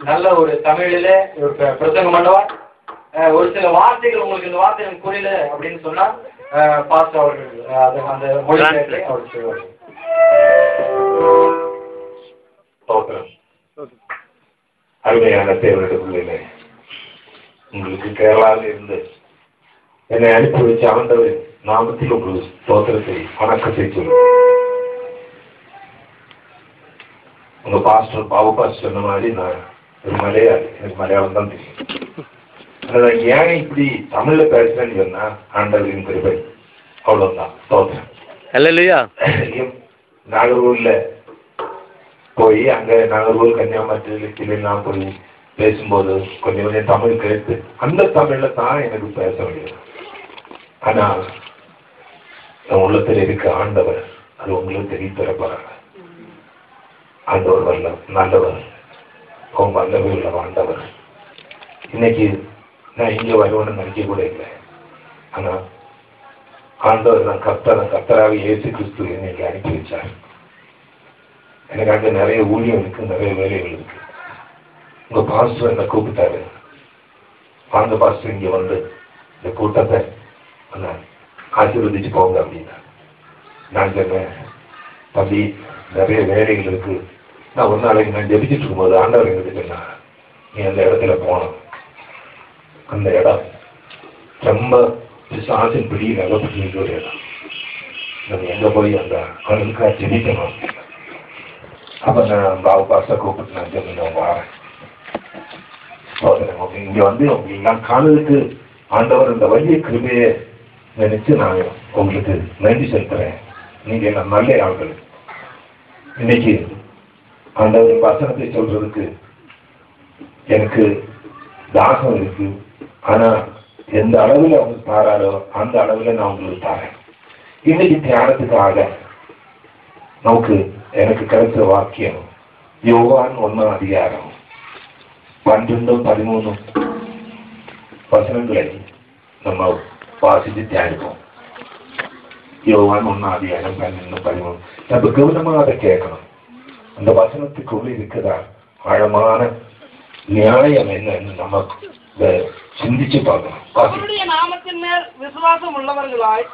நல்ல ஒரு தமிழிலே பிரசங்கம் பண்ணுவார் ஒரு சில வார்த்தைகள் உங்களுக்கு இந்த வார்த்தை எனக்கு புரியல அப்படின்னு சொன்னா பாஸ்ட் அவர்கள் அது அந்த மொழிபெயர்ப்பை அவர் ஸ்தோத்திரம் அருமையான தேவனிடத்திலே உங்களுக்கு கேரளாவில் இருந்து என்னை அனுப்பி வச்ச ஆண்டவர் நாமத்தில் உங்களுக்கு ஸ்தோத்திரத்தை வணக்கத்தை சொல்லு உங்க பாஸ்டர் பாபு பாஸ்டர் சொன்ன மாதிரி நான் ஒரு மலையாளி எனக்கு மலையாளம் தான் தெரியும். ஆனா ஏன் இப்படி தமிழ்ல பேசுறேன்னு சொன்னா ஆண்டவரின் கிருபை. அவ்வளவுதான். அல்லையா நாகர்கோவில்ல போய் அங்க நாகர்கோவில் கன்னியாகுமரியிலாம் போய் பேசும்போது கொஞ்சம் கொஞ்சம் தமிழ் கேட்டு அந்த தமிழ்ல தான் எனக்கு பேச முடியும். ஆனா என் உள்ளத்தில் இருக்க ஆண்டவர் அது உங்களுக்கு தெரிய தரப்போறாங்க ஆண்டவர் வல்ல நல்லவர். அவங்க வல்லவே உள்ள ஆண்டவர். இன்னைக்கு நான் இங்கே வருவேன்னு நினைக்க கூட இல்லை. ஆனால் ஆண்டவர் நான் கர்த்தரை கர்த்தராக இயேசு கிறிஸ்து இன்னைக்கு அனுப்பி வச்சார். எனக்கு அங்கே நிறைய ஊழியம் இருக்கு நிறைய வேலைகள் இருக்கு. உங்கள் பாஸ்டர் என்னை கூப்பிட்டாரு? வாங்க பாஸ்டர் இங்கே வந்து இந்த கூட்டத்தை அண்ணா, ஆசீர்வதிச்சு போங்க அப்படின்னா. நான் சொன்னேன் தம்பி நிறைய வேலைகள் இருக்குது நான் ஒரு நாளைக்கு நான் ஜெபிச்சுட்டு இருக்கும்போது ஆண்டவர் எங்கிட்ட நீ அந்த இடத்துல போனோம் அந்த இடம் ரொம்ப பிசாசின் பிடி அகப்பட்டு ஒரு இடம். நம்ம எங்கே போய் அந்த அவனுக்கா ஜெபிக்கணும்? அப்போ நான் பாபு பாசா கூப்பிட்டு நான் ஜெபிக்கணும் வாரேன். இங்க வந்து நான் காணதுக்கு ஆண்டவர் இந்த வழிய கிருமையை நினைச்சு நான் உங்களுக்கு நன்றி செலுத்துறேன். நீங்க என்ன நல்ல ஆள்கள். இன்னைக்கு ஆண்டவரின் வசனத்தை சொல்றதுக்கு எனக்கு தாகம் இருக்கு. ஆனா எந்த அளவில் அவங்க தாராரோ அந்த அளவில் நான் உங்களுக்கு தாரேன். இன்னைக்கு தியானத்துக்காக நமக்கு எனக்கு கிடைச்ச வாக்கியம் யோகான் ஒன்னாம் அதிகாரம் பன்னிரெண்டும் பதிமூணும் வசனங்களை நம்ம வாசித்து தியானிப்போம். யோகான் ஒன்னாம் அதிகாரம் பன்னிரெண்டும் பதிமூணு நம்ம கவனமாக அதை கேட்கணும். அந்த வசனத்துக்குள்ள இருக்குதா ஆழமான நியாயம் என்னன்னு நம்ம சிந்திச்சு பார்க்கணும். அவருடைய நாமத்தின் மேல் விசுவாசம் உள்ளவர்களாய்.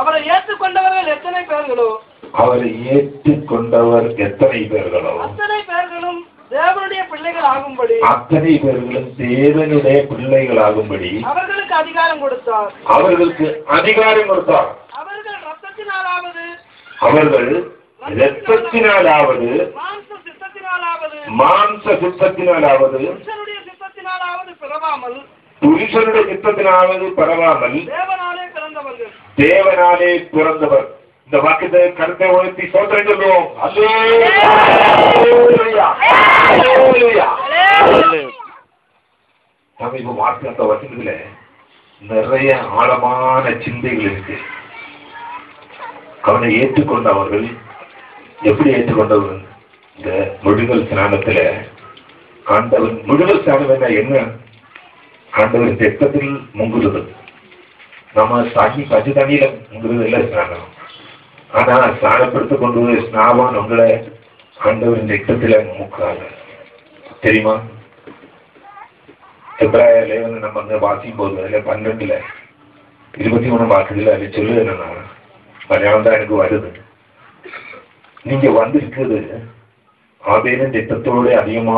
அவரை ஏற்றுக்கொண்டவர்கள் எத்தனை பேர்களோ அவரை ஏற்றுக்கொண்டவர் எத்தனை பேர்களோ அத்தனை பேர்களும் தேவனுடைய பிள்ளைகள் ஆகும்படி அத்தனை பேர்களும் தேவனுடைய பிள்ளைகளாகும்படி அவர்களுக்கு அதிகாரம் கொடுத்தார் அவர்களுக்கு அதிகாரம் கொடுத்தார் அவர்கள் ரத்தத்தினாலாவது அவர்கள் இரத்தத்தினாலாவது மாம்ச சித்தத்தினாலாவது சுத்தத்தினாலாவது புருஷனுடைய சித்தத்தினாலாவது பரவாமல். தேவனாலே பிறந்தவர். இந்த வாக்கியத்தை கருத்தை உணர்த்தி சோதனை சொல்லுவோம். நம்ம இப்ப வார்த்தை அந்த வசனத்துல நிறைய ஆழமான சிந்தைகள் இருக்கு. அவனை ஏற்றுக்கொண்டவர்கள் எப்படி ஏற்றுக்கொண்டவர் இந்த முழுகல் ஸ்நானத்துல ஆண்டவன் முழுகல் ஸ்நானம் என்ன? என்ன? ஆண்டவர் ரத்தத்தில் முங்குறது நம்ம சாகி பச்சை தண்ணியில முங்குறது இல்லை ஸ்நானம். ஆனா ஸ்நானப்படுத்த கொண்டு போய் ஸ்நாவான் உங்களை ஆண்டவரின் திட்டத்துல முக்காங்க தெரியுமா? எப்ராயில வந்து நம்ம வந்து வாசிக்கும் போது அதுல பன்னெண்டுல இருபத்தி மூணு வாக்குதுல அது சொல்லு என்னன்னா மலையாளம் தான் எனக்கு வருது. நீங்க வந்திருக்கிறது. ஆபேரின் திட்டத்தோடு அதிகமாக